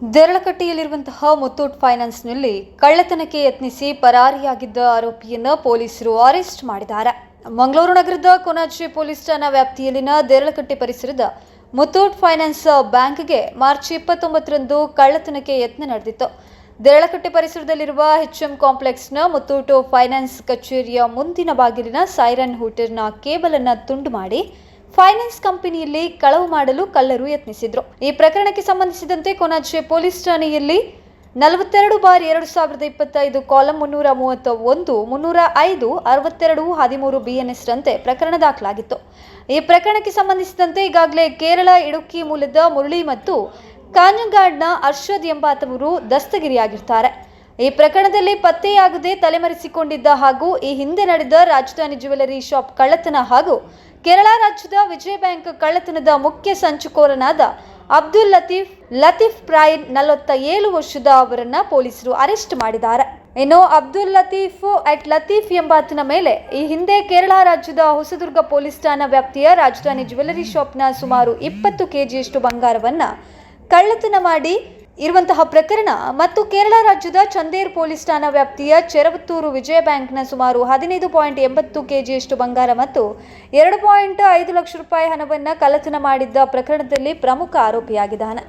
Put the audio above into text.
ದೇರಳಕಟ್ಟೆಯಲ್ಲಿರುವಂತಹ ಮುತ್ತೂಟ್ ಫೈನಾನ್ಸ್ನಲ್ಲಿ ಕಳ್ಳತನಕ್ಕೆ ಯತ್ನಿಸಿ ಪರಾರಿಯಾಗಿದ್ದ ಆರೋಪಿಯನ್ನ ಪೊಲೀಸರು ಅರೆಸ್ಟ್ ಮಾಡಿದ್ದಾರೆ. ಮಂಗಳೂರು ನಗರದ ಕೊನಾಚಿ ಪೊಲೀಸ್ ಠಾಣಾ ವ್ಯಾಪ್ತಿಯಲ್ಲಿನ ದೇರಳಕಟ್ಟೆ ಪರಿಸರದ ಮುತ್ತೂಟ್ ಫೈನಾನ್ಸ್ ಬ್ಯಾಂಕ್ಗೆ ಮಾರ್ಚ್ ಇಪ್ಪತ್ತೊಂಬತ್ತರಂದು ಕಳ್ಳತನಕ್ಕೆ ಯತ್ನ ನಡೆದಿತ್ತು. ದೇರಳಕಟ್ಟೆ ಪರಿಸರದಲ್ಲಿರುವ ಎಚ್ಎಂ ಕಾಂಪ್ಲೆಕ್ಸ್ನ ಮುತ್ತೂಟು ಫೈನಾನ್ಸ್ ಕಚೇರಿಯ ಮುಂದಿನ ಬಾಗಿಲಿನ ಸೈರನ್ ಹೂಟರ್ನ ಕೇಬಲನ್ನು ತುಂಡು ಮಾಡಿ ಫೈನಾನ್ಸ್ ಕಂಪನಿಯಲ್ಲಿ ಕಳವು ಮಾಡಲು ಕಳ್ಳರು ಯತ್ನಿಸಿದ್ರು. ಈ ಪ್ರಕರಣಕ್ಕೆ ಸಂಬಂಧಿಸಿದಂತೆ ಕೊನಾಜೆ ಪೊಲೀಸ್ ಠಾಣೆಯಲ್ಲಿ ನಲವತ್ತೆರಡು ಬಾರ್ ಎರಡು ಸಾವಿರದ ಇಪ್ಪತ್ತೈದು ಕಾಲಂ ಮುನ್ನೂರ ಮೂವತ್ತ ಒಂದು, ಮುನ್ನೂರ ಐದು, ಅರವತ್ತೆರಡು, ಹದಿಮೂರು ಬಿಎನ್ಎಸ್ ರಂತೆ ಪ್ರಕರಣ ದಾಖಲಾಗಿತ್ತು. ಈ ಪ್ರಕರಣಕ್ಕೆ ಸಂಬಂಧಿಸಿದಂತೆ ಈಗಾಗಲೇ ಕೇರಳ ಇಡುಕ್ಕಿ ಮೂಲದ ಮುರಳಿ ಮತ್ತು ಕಾಂಜಂಗಾಡ್ನ ಅರ್ಷದ್ ಎಂಬಾತವರು ದಸ್ತಗಿರಿಯಾಗಿರ್ತಾರೆ. ಈ ಪ್ರಕರಣದಲ್ಲಿ ಪತ್ತೆಯಾಗದೆ ತಲೆಮರೆಸಿಕೊಂಡಿದ್ದ ಹಾಗೂ ಈ ಹಿಂದೆ ನಡೆದ ರಾಜಧಾನಿ ಜ್ಯುವೆಲರಿ ಶಾಪ್ ಕಳ್ಳತನ ಹಾಗೂ ಕೇರಳ ರಾಜ್ಯದ ವಿಜಯ ಬ್ಯಾಂಕ್ ಕಳ್ಳತನದ ಮುಖ್ಯ ಸಂಚುಕೋರನಾದ ಅಬ್ದುಲ್ ಲತೀಫ್ ಲತೀಫ್ ಪ್ರಾಯ್ ನಲವತ್ತ ಏಳು ವರ್ಷದ ಅವರನ್ನ ಪೊಲೀಸರು ಅರೆಸ್ಟ್ ಮಾಡಿದ್ದಾರೆ. ಇನ್ನು ಅಬ್ದುಲ್ ಲತೀಫ್ ಅಟ್ ಲತೀಫ್ ಎಂಬಾತನ ಮೇಲೆ ಈ ಹಿಂದೆ ಕೇರಳ ರಾಜ್ಯದ ಹೊಸದುರ್ಗ ಪೊಲೀಸ್ ಠಾಣಾ ವ್ಯಾಪ್ತಿಯ ರಾಜಧಾನಿ ಜ್ಯುವೆಲರಿ ಶಾಪ್ನ ಸುಮಾರು ಇಪ್ಪತ್ತು ಕೆಜಿಯಷ್ಟು ಬಂಗಾರವನ್ನು ಕಳ್ಳತನ ಮಾಡಿ ಇರುವಂತಹ ಪ್ರಕರಣ ಮತ್ತು ಕೇರಳ ರಾಜ್ಯದ ಚಂದೇರ್ ಪೊಲೀಸ್ ಠಾಣಾ ವ್ಯಾಪ್ತಿಯ ಚೆರವತ್ತೂರು ವಿಜಯ ಬ್ಯಾಂಕ್ನ ಸುಮಾರು ಹದಿನೈದು ಪಾಯಿಂಟ್ ಎಂಬತ್ತು ಕೆಜಿಯಷ್ಟು ಬಂಗಾರ ಮತ್ತು ಎರಡು ಪಾಯಿಂಟ್ ಐದು ಲಕ್ಷ ರೂಪಾಯಿ ಹಣವನ್ನು ಕಳ್ಳತನ ಮಾಡಿದ್ದ ಪ್ರಕರಣದಲ್ಲಿ ಪ್ರಮುಖ ಆರೋಪಿಯಾಗಿದ್ದಾನೆ.